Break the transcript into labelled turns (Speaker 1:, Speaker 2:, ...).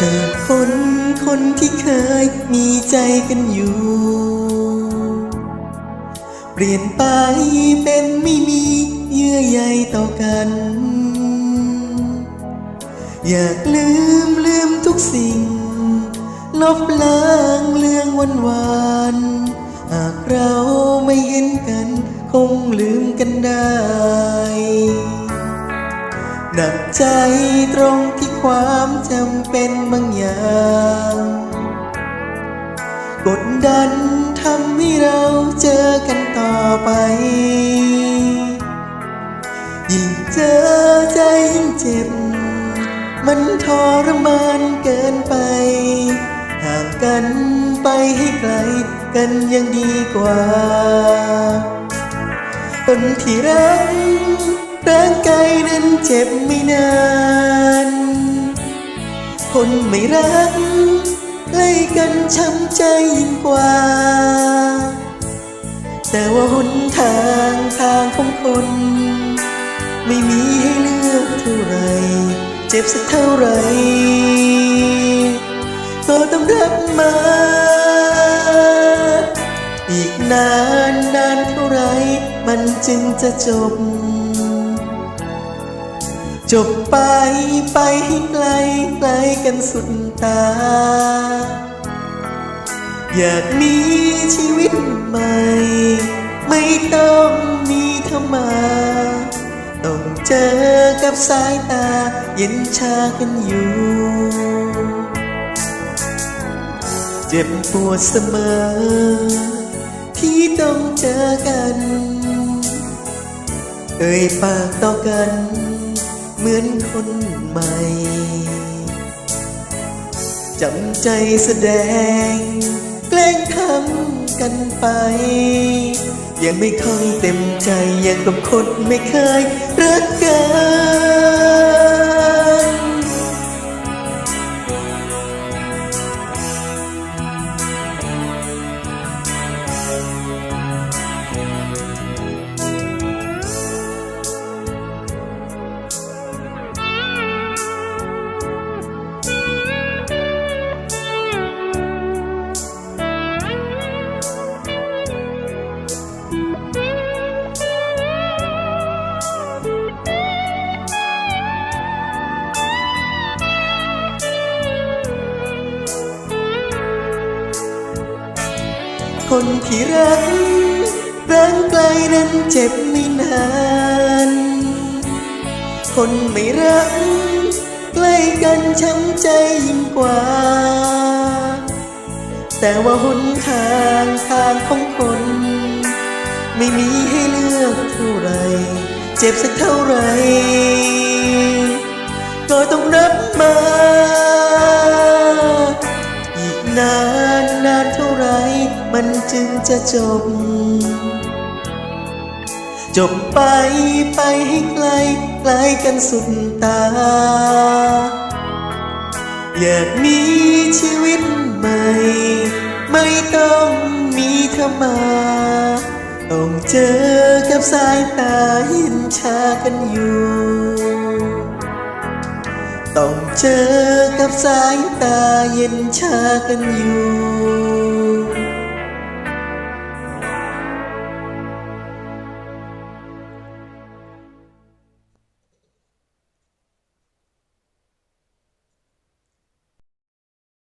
Speaker 1: เจอคนคนที่เคยมีใจกันอยู่ เปลี่ยนไปเป็นไม่มีเยื่อใยต่อกัน อยากลืมลืมทุกสิ่ง ลบล้างเรื่องวันวานหากเราไม่เห็นกัน คงลืมกันได้ หนักใจตรงที่ความจำเป็นบางอย่าง กดดันทำให้เราเจอกันต่อไป ยิ่งเจอใจยิ่งเจ็บ มันทรมานเกินไป ห่างกันไปให้ไกลกันยังดีกว่าคนที่รัก ร่างกายนั้นเจ็บไม่นาน คนไม่รักใกล้กันช้ำใจยิ่งกว่า แต่ว่าหนทางทางของคน ไม่มีให้เลือกเท่าไร เจ็บสักเท่าไร ก็ต้องรับมา อีกนานนานเท่าไร มันจึงจะจบ จบไปไปให้ไกลไกลกันสุดตา อยากมีชีวิตใหม่ ไม่ต้องมีเธอมา ต้องเจอกับสายตาเย็นชากันอยู่ เจ็บปวดเสมอ ที่ต้องเจอกัน เอ่ยปากต่อกันเมือนคนใหม่จำใจแสดง แกล้งทำกันไป ยังไม่ค่อยเต็มใจยังกับคนไม่เคยรักกัน คนที่รักร่างไกลนั้นเจ็บไม่นาน คนไม่รักใกล้กันช้ำใจยิ่งกว่า แต่ว่าหนทางทางของคน ไม่มีให้เลือกเท่าไร เจ็บสักเท่าไร ก็ต้องรับมา อีกนาน มันจึงจะจบ จบไปไปให้ไกลไกลกันสุดตา อยากมีชีวิตใหม่ ไม่ต้องมีเธอมาต้องเจอกับสายตาเห็นชากันอยู่ ต้องเจอกับสายตาเย็นชากันอยู่